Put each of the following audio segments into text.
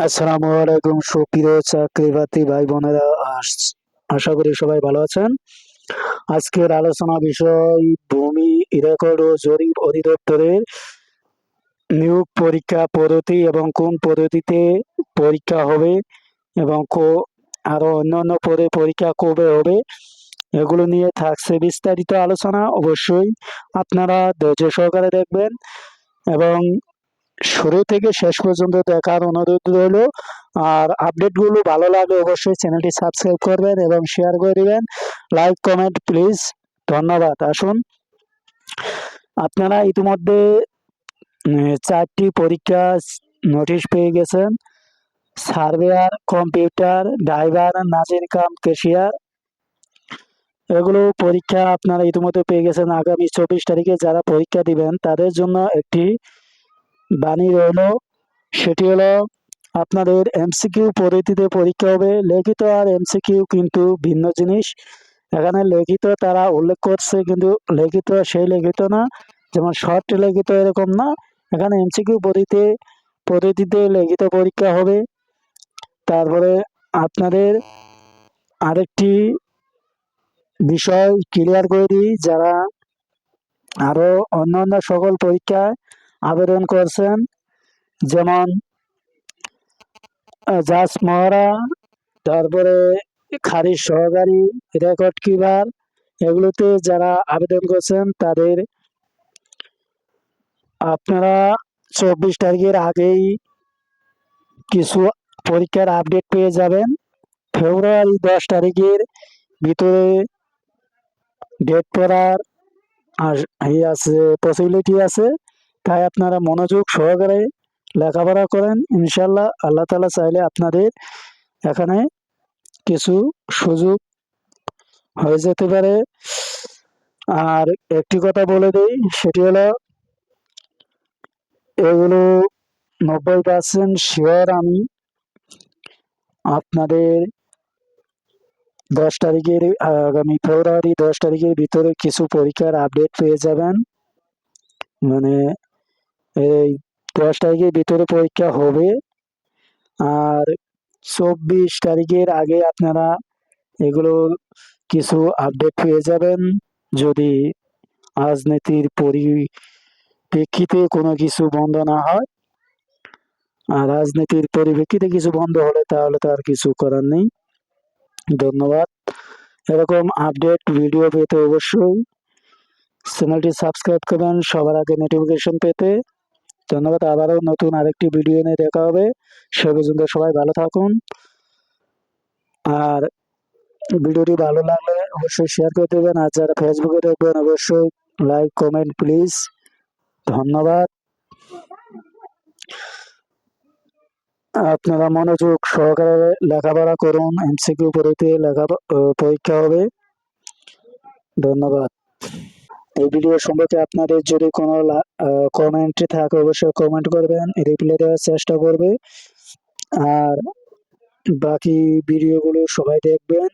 আসসালামু আলাইকুম, সুপ্রিয় চাকরিবাতি ভাই বোনেরা আশা করি সবাই ভালো আছেন। আজকের আলোচনা বিষয়, ভূমি রেকর্ড ও জরিপ অধিদপ্তরের নিয়োগ পরীক্ষা পদ্ধতি এবং কোন পদ্ধতিতে পরীক্ষা হবে এবং কো- আরও অন্যান্য পদে পরীক্ষা কবে হবে, এগুলো নিয়ে থাকছে বিস্তারিত আলোচনা। অবশ্যই আপনারা ধৈর্য সহকারে দেখবেন এবং শুরু থেকে শেষ পর্যন্ত দেখার অনুরোধ রইল। আর আপডেটগুলো ভালো লাগলে অবশ্যই চ্যানেলটি সাবস্ক্রাইব করবেন এবং শেয়ার করে দিবেন। লাইক কমেন্ট প্লিজ ধন্যবাদ। আসুন। আপনারা ইতিমধ্যে চারটি পরীক্ষা নোটিশ পেয়ে গেছেন। সার্ভেয়ার কম্পিউটার ড্রাইভার নাজির কাম কেশিয়ার এগুলো পরীক্ষা আপনারা ইতিমধ্যে পেয়ে গেছেন। আগামী চব্বিশ তারিখে যারা পরীক্ষা দিবেন, তাদের জন্য একটি বাণী রইল। সেটি হলো, আপনাদের এমসিকিউ পদ্ধতিতে পরীক্ষা হবে। লিখিত আর এমসিকিউ কিন্তু ভিন্ন জিনিস। এখানে লিখিত তারা উল্লেখ করছে, কিন্তু লিখিত সেই লিখিত না। যেমন শর্ট লিখিত এরকম না। এখানে এমসিকিউ পদ্ধতিতে পদ্ধতিতে লিখিত পরীক্ষা হবে। তারপরে আপনাদের আরেকটি বিষয় ক্লিয়ার করে দিই। যারা আরও অন্যান্য সকল পরীক্ষায় আবেদন করছেন, যেমন জাজ মহড়া, তারপরে খারিজ সহকারী, রেকর্ড কিপার, এগুলোতে যারা আবেদন করছেন, তাদের আপনারা চব্বিশ তারিখের আগেই কিছু পরীক্ষার আপডেট পেয়ে যাবেন। ফেব্রুয়ারি দশ তারিখের ভিতরে ডেট পড়ার আর এই আছে পসিবিলিটি আছে। তাই আপনারা মনোযোগ সহকারে লেখাপড়া করেন। ইনশাল্লাহ আল্লাহ তালা চাইলে আপনাদের এখানে কিছু সুযোগ হয়ে যেতে পারে। আর একটি কথা বলে দিই, সেটি হলো এগুলো নব্বই পার্সেন্ট শিওর আমি আপনাদের দশ তারিখের, আগামী ফেব্রুয়ারি দশ তারিখের ভিতরে কিছু পরীক্ষার আপডেট পেয়ে যাবেন। মানে এই দশ তারিখের ভিতরে পরীক্ষা হবে। আর চব্বিশ তারিখের আগে আপনারা এগুলো কিছু আপডেট পেয়ে যাবেন। যদি রাজনীতির পরিপ্রেক্ষিতে কোনো কিছু বন্ধ না হয়, আর রাজনীতির পরিপ্রেক্ষিতে কিছু বন্ধ হলে তাহলে তো আর কিছু করার নেই। ধন্যবাদ। এরকম আপডেট ভিডিও পেতে অবশ্যই চ্যানেলটি সাবস্ক্রাইব করবেন। সবার আগে নোটিফিকেশন পেতে। ধন্যবাদ, আবারও নতুন আরেকটি ভিডিও নিয়ে দেখা হবে। সে পর্যন্ত সবাই ভালো থাকুন। আর ভিডিওটি ভালো লাগলে অবশ্যই শেয়ার করে দেবেন। আর যারা ফেসবুকে দেখবেন, অবশ্যই লাইক কমেন্ট প্লিজ ধন্যবাদ। আপনারা মনোযোগ সহকারে লেখাপড়া করুন। এমসিকিউ পরীক্ষা লেখা পরীক্ষা হবে। ধন্যবাদ। এই ভিডিও সম্পর্কে আপনাদের যদি কোনো কমেন্ট থাকে অবশ্যই কমেন্ট করবেন রিপ্লাই দেওয়ার চেষ্টা করবে। আর বাকি ভিডিওগুলো সবাই দেখবেন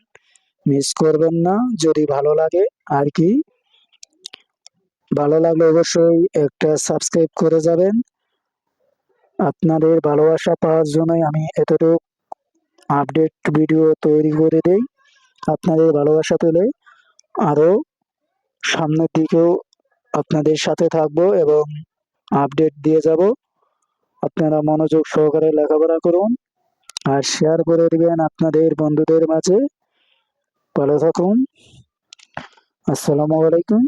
মিস করবেন না, যদি ভালো লাগে। আর কি? ভালো লাগলে অবশ্যই একটা সাবস্ক্রাইব করে যাবেন। আপনাদের ভালোবাসা পাওয়ার জন্যই আমি এতটুকু আপডেট ভিডিও তৈরি করে দেই। আপনাদের ভালোবাসা পেলে আরও সামনের দিকেও আপনাদের সাথে থাকব এবং আপডেট দিয়ে যাব। আপনারা মনোযোগ সহকারে লেখাপড়া করুন আর শেয়ার করে দিবেন আপনাদের বন্ধুদের মাঝে। ভালো থাকুন। আসসালামু আলাইকুম।